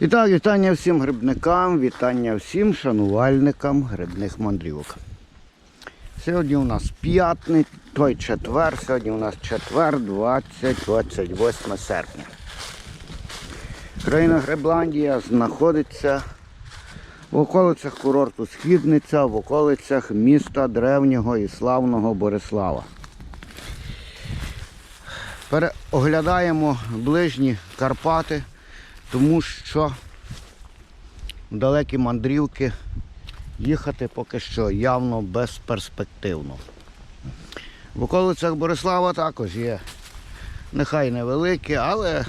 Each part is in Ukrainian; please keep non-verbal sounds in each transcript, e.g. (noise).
І вітання всім грибникам, вітання всім шанувальникам грибних мандрівок. Сьогодні у нас п'ятний, той четвер, сьогодні у нас четвер, 20-28 серпня. Країна Грибландія знаходиться в околицях курорту Східниця, в околицях міста древнього і славного Борислава. Переоглядаємо ближні Карпати, тому що далекі мандрівки їхати поки що явно безперспективно. В околицях Борислава також є, нехай невеликі, але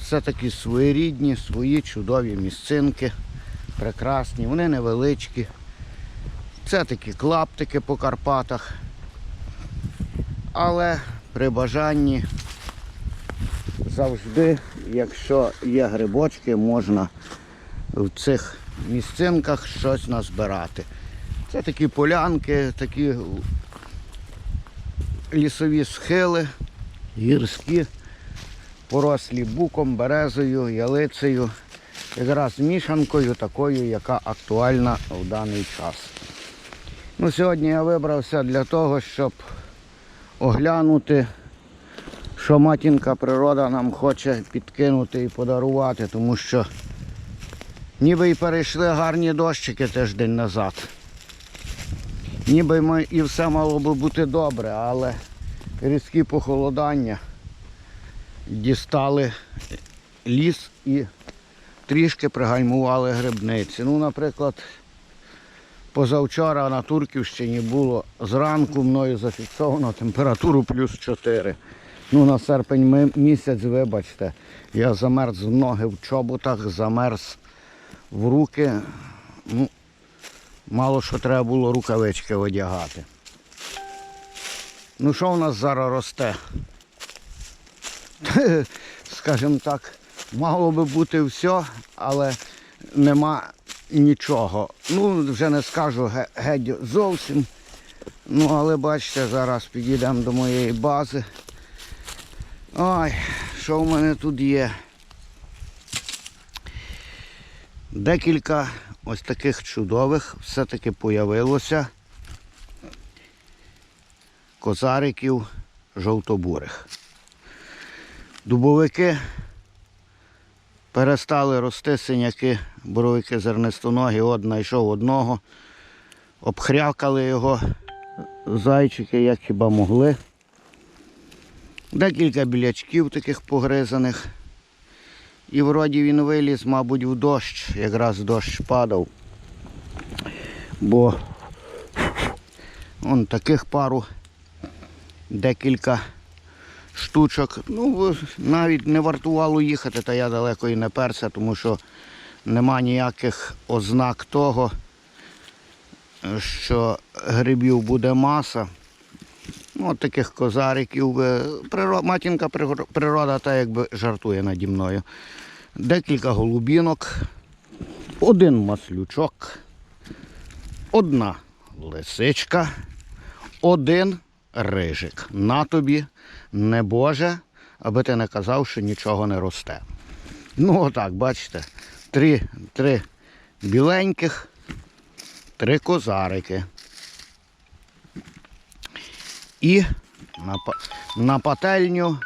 все-таки своєрідні, свої чудові місцинки, прекрасні, вони невеличкі. Це такі клаптики по Карпатах. Але при бажанні завжди, якщо є грибочки, можна в цих місцинках щось назбирати. Це такі полянки, такі лісові схили, гірські, порослі буком, березою, ялицею, якраз мішанкою такою, яка актуальна в даний час. Ну, Сьогодні я вибрався для того, щоб оглянути, що матінка природа нам хоче підкинути і подарувати, тому що ніби і перейшли гарні дощики тиждень назад. Ніби ми і все мало би бути добре, але різкі похолодання дістали ліс і трішки пригальмували грибниці. Ну, наприклад, Позавчора на Турківщині було зранку мною зафіксовано температуру плюс 4. Ну на серпень місяць, вибачте, я замерз в ноги в чоботах, замерз в руки. Ну, мало що треба було рукавички одягати. Ну що в нас зараз росте? (laughs) Скажімо так, мало би бути все, але нема нічого. Ну, вже не скажу геть зовсім. Ну, але бачите, зараз підійдемо до моєї бази. Ой, що в мене тут є? Декілька ось таких чудових все-таки появилося козариків жовтобурих. Дубовики перестали рости синяки, боровики зернистоногі, от знайшов одного, обхрякали його зайчики, як хіба могли. Декілька білячків таких погризаних. І вроді він виліз, мабуть, в дощ, якраз дощ падав. Бо он таких пару, декілька штучок. Ну, навіть не вартувало їхати, та я далеко і не перся, тому що нема ніяких ознак того, що грибів буде маса. Ну, от таких козариків. приро- Матінка природа та якби жартує наді мною. Декілька голубінок, один маслючок, одна лисичка, один рижик. На тобі, не Боже, аби ти не казав, що нічого не росте. Ну, отак, бачите, три, три біленьких, три козарики. І на, на пательню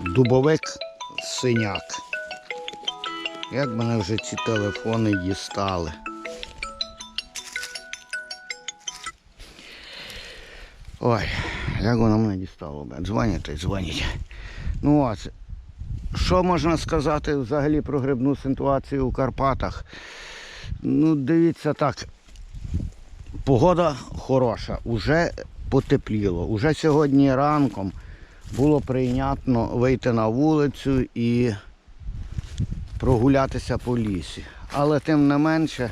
дубовик синяк. Як мене вже ці телефони дістали. Ой, як воно мене дістало. Дзвонять дзвонять. Ну ось, що можна сказати взагалі про грибну ситуацію у Карпатах? Ну, дивіться так. Погода хороша, уже потепліло. Уже сьогодні ранком було прийнятно вийти на вулицю і прогулятися по лісі. Але тим не менше,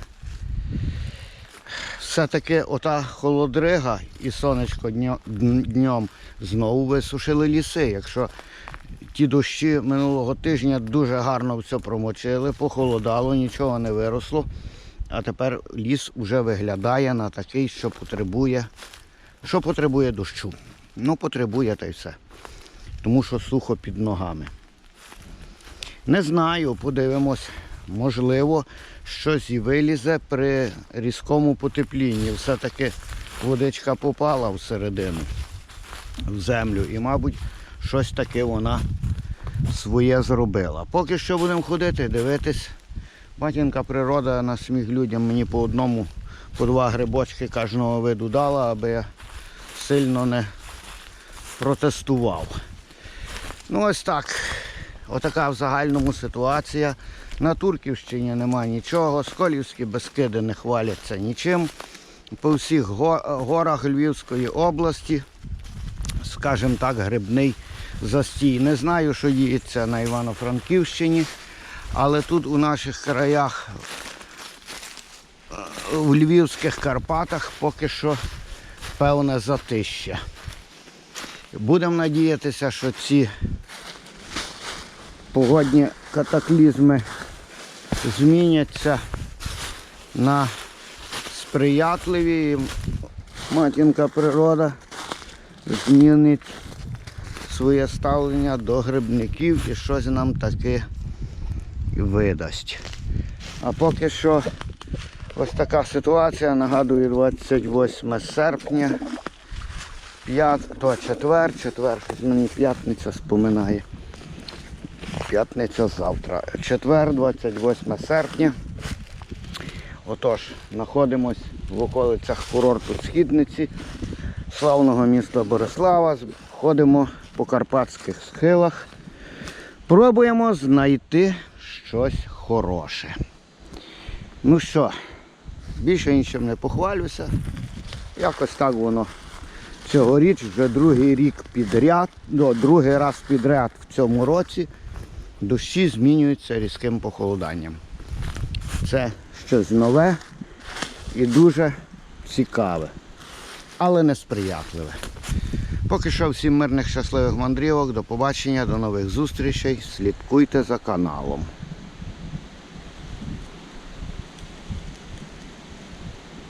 все-таки ота холодрига і сонечко днем знову висушили ліси. Якщо ті дощі минулого тижня дуже гарно все промочили, похолодало, нічого не виросло. А тепер ліс вже виглядає на такий, що потребує, що потребує дощу. Ну, потребує та й все. Тому що сухо під ногами. Не знаю, подивимось. Можливо, щось і вилізе при різкому потеплінні. Все-таки водичка попала всередину, в землю. І, мабуть, щось таке вона своє зробила. Поки що будемо ходити, дивитись. Матінка природа на сміх людям мені по одному, по два грибочки кожного виду дала, аби я сильно не протестував. Ну ось так. Отака в загальному ситуація. На Турківщині нема нічого, Сколівські безкиди не хваляться нічим. По всіх горах Львівської області, скажімо так, грибний застій. Не знаю, що діється на Івано-Франківщині, але тут у наших краях, е, в Львівських Карпатах, поки що певне затище. Будемо надіятися, що ці погодні катаклізми зміняться на сприятливі. Матінка природа змінить своє ставлення до грибників і щось нам таке видасть. А поки що ось така ситуація, нагадую, 28 серпня. П'ят, то четвер, четвер, мені п'ятниця споминає. П'ятниця завтра. Четвер, 28 серпня. Отож, знаходимось в околицях курорту Східниці, славного міста Борислава. Ходимо по карпатських схилах. Пробуємо знайти щось хороше. Ну що, більше нічим не похвалюся. Якось так воно цьогоріч, вже другий рік підряд, ну, другий раз підряд в цьому році дощі змінюються різким похолоданням. Це щось нове і дуже цікаве, але несприятливе. Поки що всім мирних щасливих мандрівок, до побачення, до нових зустрічей. Слідкуйте за каналом.